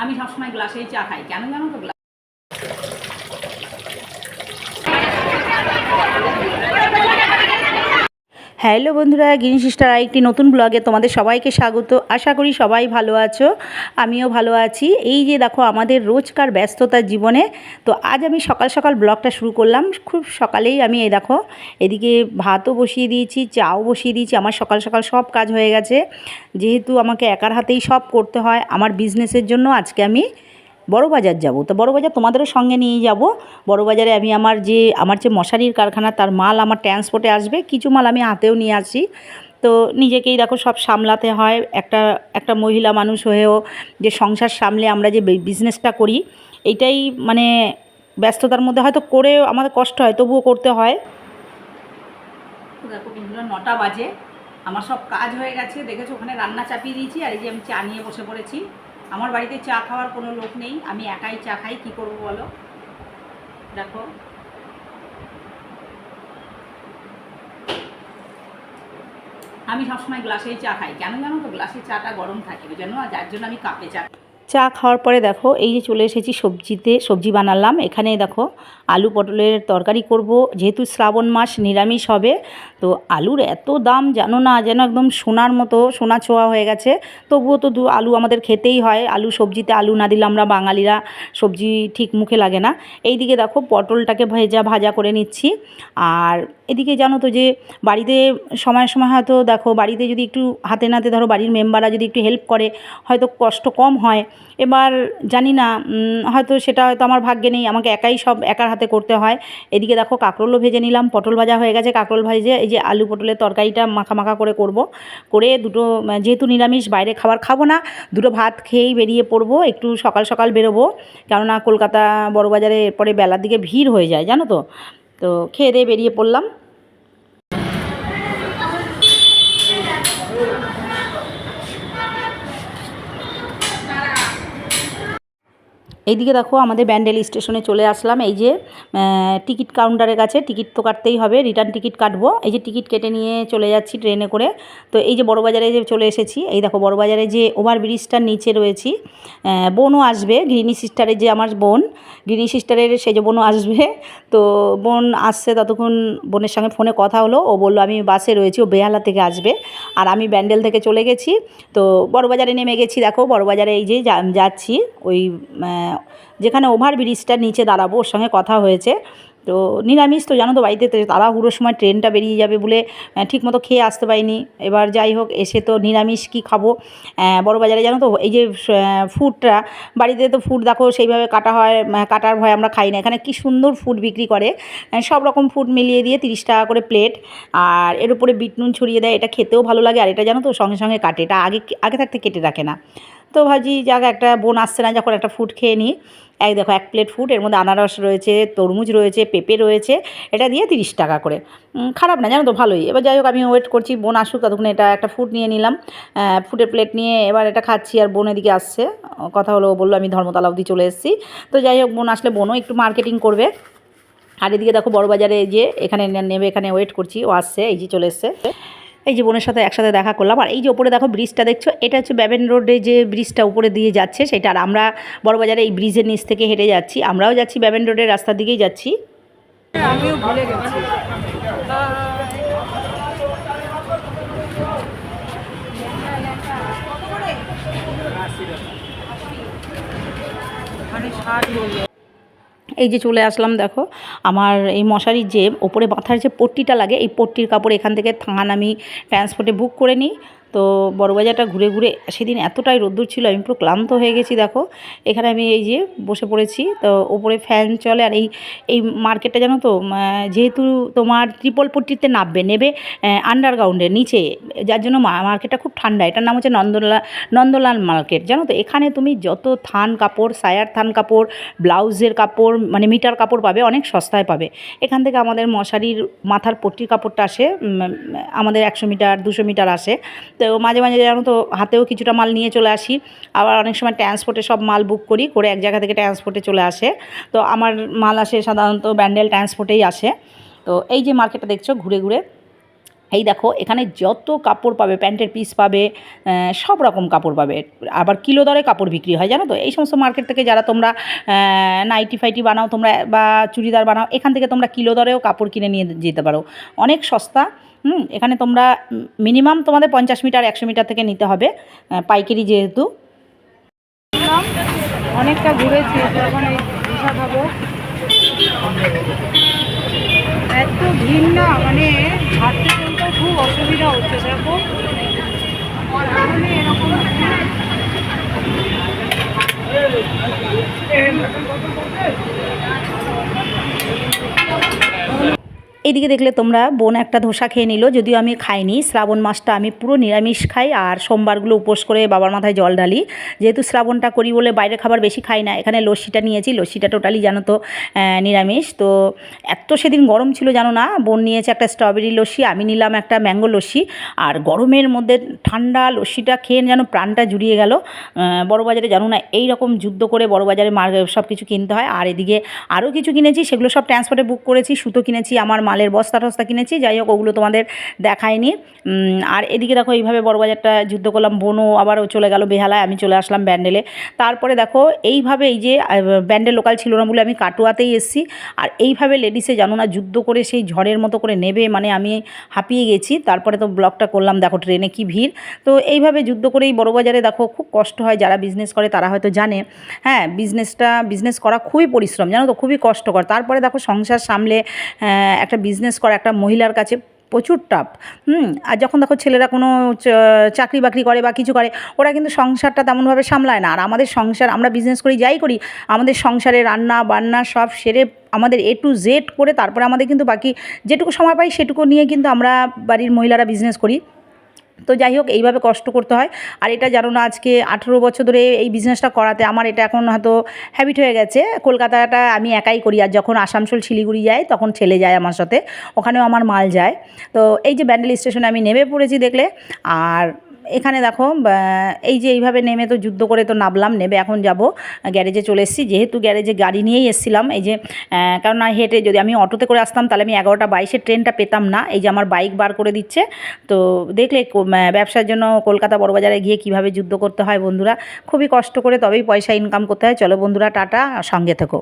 আমি সবসময় গ্লাসেই চা খাই। কেন জানো তো হ্যালো বন্ধুরা, গিনি সিস্টার আরেকটি নতুন ব্লগে তোমাদের সবাইকে স্বাগত। আশা করি সবাই ভালো আছো, আমিও ভালো আছি। এই যে দেখো, আমাদের রোজকার ব্যস্ততার জীবনে, তো আজ আমি সকাল সকাল ব্লগটা শুরু করলাম। খুব সকালেই আমি এই দেখো, এদিকে ভাতও বসিয়ে দিয়েছি, চাও বসিয়ে দিয়েছি, আমার সকাল সকাল সব কাজ হয়ে গেছে। যেহেতু আমাকে একার হাতেই সব করতে হয়, আমার বিজনেসের জন্য আজকে আমি বড় বাজার যাব। তো বড় বাজার তোমাদেরও সঙ্গে নিয়ে যাব। বড় বাজারে আমি আমার যে আমার যে মশারির কারখানা, তার মাল আমার ট্রান্সপোর্টে আসবে। কিছু মাল আমি হাতেও নিয়ে আসি। তো নিজেকেই দেখো সব সামলাতে হয়। একটা একটা মহিলা মানুষ হয়েও যে সংসার সামলে আমরা যে বিজনেসটা করি এইটাই মানে ব্যস্ততার মধ্যে হয়তো করেও আমাদের কষ্ট হয়, তবুও করতে হয়। দেখো বন্ধুরা, নটা বাজে। আমার সব কাজ হয়ে গেছে। দেখেছ ওখানে রান্না চাপিয়ে দিয়েছি। আর এই যে আমি চা নিয়ে বসে পড়েছি। আমার বাড়িতে চা খাওয়ার কোনো লোক নেই, আমি একাই চা খাই, কী করব বলো? দেখো। আমি সবসময় গ্লাসেই চা খাই। কেন জানো তো? গ্লাসে চাটা গরম থাকে, ওই জন্য যার জন্য আমি কাপে চা চা খাওয়ার পরে দেখো, এই যে চলে এসেছি সবজিতে, সবজি বানালাম। এখানে দেখো, আলু পটলের তরকারি করব। যেহেতু শ্রাবণ মাস, নিরামিষ হবে, তো আলুর এত দাম, জানো না, যেন একদম সোনার মতো, সোনা ছোঁয়া হয়ে গেছে। তবুও তো দু আলু আমাদের খেতেই হয়। আলু সবজিতে আলু না দিলে আমরা বাঙালিরা সবজি ঠিক মুখে লাগে না। এইদিকে দেখো, পটলটাকে ভেজা, ভাজা করে নিচ্ছি। আর এদিকে জানো তো যে, বাড়িতে সময় সময় হয়তো দেখো, বাড়িতে যদি একটু হাতে নাতে ধরো, বাড়ির মেম্বাররা যদি একটু হেল্প করে, হয়তো কষ্ট কম হয়। এবার জানি না হয়তো সেটা হয়তো আমার ভাগ্যে নেই, আমাকে একাই সব একার হাতে করতে হয়। এদিকে দেখো কাঁকরোলও ভেজে নিলাম, পটল ভাজা হয়ে গেছে, কাঁকরোল ভাজে, এই যে আলু পটলের তরকারিটা মাখা মাখা করে করব। করে দুটো, যেহেতু নিরামিষ, বাইরে খাবার খাব না, দুটো ভাত খেয়েই বেরিয়ে পড়ব, একটু সকাল সকাল বেরোবো। কেননা কলকাতা বড়বাজারে এরপরে বেলার দিকে ভিড় হয়ে যায়, জানো তো? তো খেয়ে দিয়ে বেরিয়ে পড়লাম। এইদিকে দেখো আমাদের ব্যান্ডেল স্টেশনে চলে আসলাম। এই যে টিকিট কাউন্টারের কাছে টিকিট তো কাটতেই হবে, রিটার্ন টিকিট কাটবো। এই যে টিকিট কেটে নিয়ে চলে যাচ্ছি ট্রেনে করে। তো এই যে বড়বাজারে যে চলে এসেছি, এই দেখো বড়বাজারে যে ওভারব্রিজটার নিচে রয়েছি বোনও আসবে গ্রিনি সিস্টারের যে আমার বোন গ্রিনি সিস্টারের সে যে বোনও আসবে। তো বোন আসছে ততক্ষণ বোনের সঙ্গে ফোনে কথা হলো, ও বলল আমি বাসে রয়েছি, ও বেহালা থেকে আসবে। আর আমি ব্যান্ডেল থেকে চলে গেছি। তো বড়বাজারে নেমে গেছি, দেখো বড়বাজারে এই যে যাচ্ছি, ওই যেখানে ওভার ব্রিজটার নিচে দাঁড়াবো, ওর সঙ্গে কথা হয়েছে। তো নিরামিষ তো জানো তো বাড়িতে তাড়াহুড়োর সময় ট্রেনটা বেরিয়ে যাবে বলে ঠিকমতো খেয়ে আসতে পারিনি। এবার যাই হোক, এসে তো নিরামিষ কী খাব? বড় বাজারে জানো তো, এই যে ফুডটা, বাড়িতে তো ফুড দেখো সেইভাবে কাটা হয় কাটার ভয় আমরা খাই না। এখানে কি সুন্দর ফুড বিক্রি করে। সব রকম ফুড মিলিয়ে দিয়ে তিরিশ টাকা করে প্লেট। আর এর উপরে বিট নুন ছড়িয়ে দেয়, এটা খেতেও ভালো লাগে। আর এটা জানো তো সঙ্গে সঙ্গে কাটে। এটা আগে আগে থাকতে কেটে রাখে না। তো ভাজি যাক একটা বোন আসছে না, যখন একটা ফুড খেয়ে নিই। এক দেখো, এক প্লেট ফুড এর মধ্যে আনারস রয়েছে, তরমুজ রয়েছে, পেঁপে রয়েছে, এটা দিয়ে তিরিশ টাকা করে। খারাপ না, জানো তো, ভালোই। এবার যাই হোক আমি ওয়েট করছি, বোন আসুক, ততক্ষণ এটা একটা ফুড নিয়ে নিলাম। ফুডের প্লেট নিয়ে এবার এটা খাচ্ছি, আর বোন এদিকে আসছে। কথা হলো বলল, আমি ধর্মতলা অবধি চলে এসেছি। তো যাই হোক, বোন আসলে বোনও একটু মার্কেটিং করবে। আর এদিকে দেখো, বড়বাজারে যে এখানে নেবে, এখানে ওয়েট করছি, ও আসছে, এই যে চলে এসছে। এই যে বোনের সাথে একসাথে দেখা করলাম। আর এই যে ওপরে দেখো ব্রিজটা দেখছ, এটা হচ্ছে ব্যাবেন রোডে যে ব্রিজটা উপরে দিয়ে যাচ্ছে, সেটা আর আমরা বড়বাজারে এই ব্রিজের নিচ থেকে হেঁটে যাচ্ছি। আমরাও যাচ্ছি ব্যাবেন রোডের রাস্তার দিকেই যাচ্ছি। আমিও ভুলে গেছি। এই যে চলে আসলাম, দেখো। আমার এই মশারির যে ওপরে মাথার যে পট্টিটা লাগে, এই পট্টির কাপড় এখান থেকে থান আমি ট্রান্সপোর্টে বুক করে নিই। তো বড়বাজারটা ঘুরে ঘুরে সেদিন এতটাই রোদ্দুর ছিল, আমি পুরো ক্লান্ত হয়ে গেছি, দেখো। এখানে আমি এই যে বসে পড়েছি, তো ওপরে ফ্যান চলে, আর এই এই মার্কেটটা জানো তো যেহেতু তোমার ত্রিপল পট্টিতে নামবে, নেবে আন্ডারগ্রাউন্ডে নিচে, যার জন্য মার্কেটটা খুব ঠান্ডা, এটার নাম হচ্ছে নন্দলা, নন্দলাল মার্কেট। জানো তো, এখানে তুমি যত থান কাপড়, সায়ার থান কাপড়, ব্লাউজের কাপড় মানে মিটার কাপড় পাবে, অনেক সস্তায় পাবে। এখান থেকে আমাদের মশারির মাথার পট্টির কাপড়টা আসে আমাদের একশো মিটার, দুশো মিটার আসে। তো মাঝে মাঝে জানো তো হাতেও কিছুটা মাল নিয়ে চলে আসি। আবার অনেক সময় ট্রান্সপোর্টে সব মাল বুক করি, করে এক জায়গা থেকে ট্রান্সপোর্টে চলে আসে। তো আমার মাল আসে সাধারণত ব্যান্ডেল ট্রান্সপোর্টেই আসে। তো এই যে মার্কেটটা দেখছ ঘুরে ঘুরে, এই দেখো এখানে যত কাপড় পাবে, প্যান্টের পিস পাবে সব রকম কাপড় পাবে। আবার কিলো দরে কাপড় বিক্রি হয়, জানো তো? এই সমস্ত মার্কেট থেকে যারা তোমরা নাইটি ফাইটি বানাও, তোমরা বা চুড়িদার বানাও, এখান থেকে তোমরা কিলো দরেও কাপড় কিনে নিয়ে যেতে পারো। অনেক সস্তা হুম, এখানে তোমরা মিনিমাম তোমাদের পঞ্চাশ মিটার, একশো মিটার থেকে নিতে হবে পাইকারি যেহেতু। অনেকটা ঘুরেছি এত ভিড় না মানে হাঁটতে খুব অসুবিধা হচ্ছে, দেখো। এইদিকে দেখলে তোমরা বোন একটা ধোসা খেয়ে নিল, যদিও আমি খাইনি। শ্রাবণ মাসটা আমি পুরো নিরামিষ খাই, আর সোমবারগুলো উপোস করে বাবার মাথায় জল ঢালি। যেহেতু শ্রাবণটা করি বলে বাইরে খাবার বেশি খাই না, এখানে লস্যিটা নিয়েছি, লস্যিটা টোটালি জানো তো নিরামিষ। তো এত সেদিন গরম ছিল জানো না, বোন নিয়েছে একটা স্ট্রবেরি লস্যি, আমি নিলাম একটা ম্যাঙ্গো লস্যি, আর গরমের মধ্যে ঠান্ডা লস্যিটা খেয়ে যেন প্রাণটা জুড়িয়ে গেল। বড়বাজারে জানো না এই রকম যুদ্ধ করে বড়বাজারে মার সব কিছু কিনতে হয়। আর এদিকে আরও কিছু কিনেছি, সেগুলো সব ট্রান্সপোর্টে বুক করেছি, সুতো কিনেছি, আমার মালের বস্তা টস্তা কিনেছি, যাই হোক ওগুলো তোমাদের দেখায়নি আর এদিকে দেখো এইভাবে বড়বাজারটা যুদ্ধ করলাম, বোনও আবার চলে গেল বেহালায়, আমি চলে আসলাম ব্যান্ডেলে। তারপরে দেখো এইভাবে এই যে ব্যান্ডেল লোকাল ছিল না বলে আমি কাটুয়াতেই এসেছি। আর এইভাবে লেডিসে জানো না, যুদ্ধ করে সেই ঝড়ের মতো করে নেবে মানে আমি হাঁপিয়ে গেছি। তারপরে তো ব্লগটা করলাম, দেখো ট্রেনে কি ভিড়। তো এইভাবে যুদ্ধ করে করেই বড়বাজারে দেখো খুব কষ্ট হয়, যারা বিজনেস করে তারা হয়তো জানে। হ্যাঁ বিজনেসটা বিজনেস করা খুবই পরিশ্রম, জানো তো, খুবই কষ্টকর। তারপরে দেখো সংসার সামলে একটা বিজনেস করা একটা মহিলার কাছে প্রচুর টাফ হুম, আর যখন দেখো ছেলেরা কোনো চাকরি বাকরি করে বা কিছু করে, ওরা কিন্তু সংসারটা তেমনভাবে সামলায় না। আর আমাদের সংসার, আমরা বিজনেস করি, যাই করি, আমাদের সংসারে রান্না, বান্না সব সেরে আমাদের এ টু জেড করে তারপরে আমাদের কিন্তু বাকি যেটুকু সময় পাই সেটুকু নিয়ে কিন্তু আমরা বাড়ির মহিলারা বিজনেস করি। তো যাই হোক, এইভাবে কষ্ট করতে হয়। আর এটা জানো না, আজকে আঠেরো বছর ধরে এই বিজনেসটা করাতে আমার এটা এখন হয়তো হ্যাবিট হয়ে গেছে। কলকাতাটা আমি একাই করি, আর যখন আসানসোল, শিলিগুড়ি যাই, তখন ছেলে যায় আমার সাথে। ওখানেও আমার মাল যায়। তো এই যে ব্যান্ডেল স্টেশনে আমি নেমে পড়েছি দেখলে, আর এখানে দেখো এই যে এইভাবে নেমে তো যুদ্ধ করে তো নামলাম নেবে এখন যাব, গ্যারেজে চলে এসেছি। যেহেতু গ্যারেজে গাড়ি নিয়েই এসেছিলাম, এই যে কেননা হেঁটে যদি আমি অটোতে করে আসতাম, তাহলে আমি এগারোটা বাইশের ট্রেনটা পেতাম না। এই যে আমার বাইক বার করে দিচ্ছে, তো দেখলে ব্যবসার জন্য কলকাতা বড়বাজারে গিয়ে কীভাবে যুদ্ধ করতে হয় বন্ধুরা, খুবই কষ্ট করে তবেই পয়সা ইনকাম করতে হয়। চলো বন্ধুরা, টাটা, সঙ্গে থেকো।